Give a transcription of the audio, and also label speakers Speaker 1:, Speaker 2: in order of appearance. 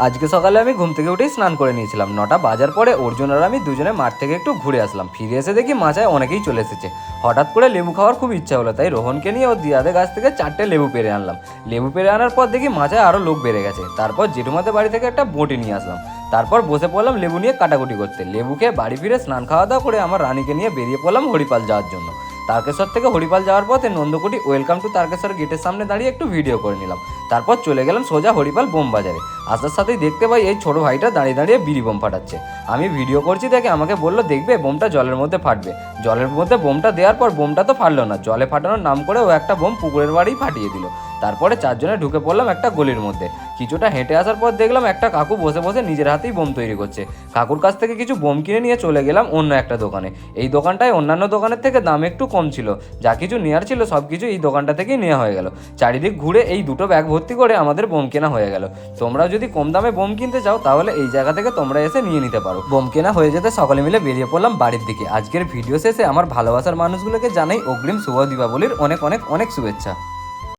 Speaker 1: আজকে সকালে আমি ঘুম থেকে উঠেই স্নান করে নিয়েছিলাম। নটা বাজার পরে অর্জুন আর আমি দুজনে মাঠ থেকে একটু ঘুরে আসলাম। ফিরে এসে দেখি মাচায় অনেকেই চলে এসেছে। হঠাৎ করে লেবু খাওয়ার খুব ইচ্ছা হলো, তাই রোহনকে নিয়ে ও দিয়াদের গাছ থেকে চারটে লেবু পেরে আনলাম। লেবু পেরে আনার পর দেখি মাচায় আরও লোক বেড়ে গেছে। তারপর জেঠুমাদের বাড়ি থেকে একটা বটি নিয়ে আসলাম। তারপর বসে পড়লাম লেবু নিয়ে কাটাকুটি করতে। লেবু খেয়ে বাড়ি ফিরে স্নান খাওয়া দাওয়া করে আমার রানীকে নিয়ে বেরিয়ে পড়লাম হরিপাল যাওয়ার জন্য। তারকেশ্বর থেকে হরিপাল যাওয়ার পথে নন্দকুটি ওয়েলকাম টু তারকেশ্বর গেটের সামনে দাঁড়িয়ে একটু ভিডিও করে নিলাম। তারপর চলে গেলাম সোজা হরিপাল বোম বাজারে। আসার সাথেই দেখতে পাই এই ছোট ভাইটা দাঁড়িয়ে দাঁড়িয়ে বিড়ি বোম ফাটাচ্ছে। আমি ভিডিও করছি দেখে আমাকে বলল, দেখবে, বোমটা জলের মধ্যে ফাটবে। জলের মধ্যে বোমটা দেওয়ার পর বোমটা তো ফাটলো না। জলে ফাটানোর নাম করে ও একটা বোম পুকুরের বাড়ি ফাটিয়ে দিল। তারপরে চারজনে ঢুকে পড়লাম একটা গলির মধ্যে। কিছুটা হেঁটে আসার পর দেখলাম একটা কাকু বসে বসে নিজের হাতেই বোম তৈরি করছে। কাকুর কাছ থেকে কিছু বোম কিনে নিয়ে চলে গেলাম অন্য একটা দোকানে। এই দোকানটায় অন্যান্য দোকানের থেকে দাম একটু কম ছিল। যা কিছু নেওয়ার ছিল সব কিছু এই দোকানটা থেকেই নেওয়া হয়ে গেল। চারিদিক ঘুরে এই দুটো ব্যাগ ভর্তি করে আমাদের বোম কেনা হয়ে গেল। তোমরা যদি কম দামে বোম কিনতে চাও, তাহলে এই জায়গা থেকে তোমরা এসে নিয়ে নিতে পারো। বোম কেনা হয়ে যেতে সকলে মিলে বেরিয়ে পড়লাম বাড়ির দিকে। আজকের ভিডিও শেষে আমার ভালোবাসার মানুষগুলোকে জানাই অগ্রিম শুভ দীপাবলির অনেক অনেক অনেক শুভেচ্ছা।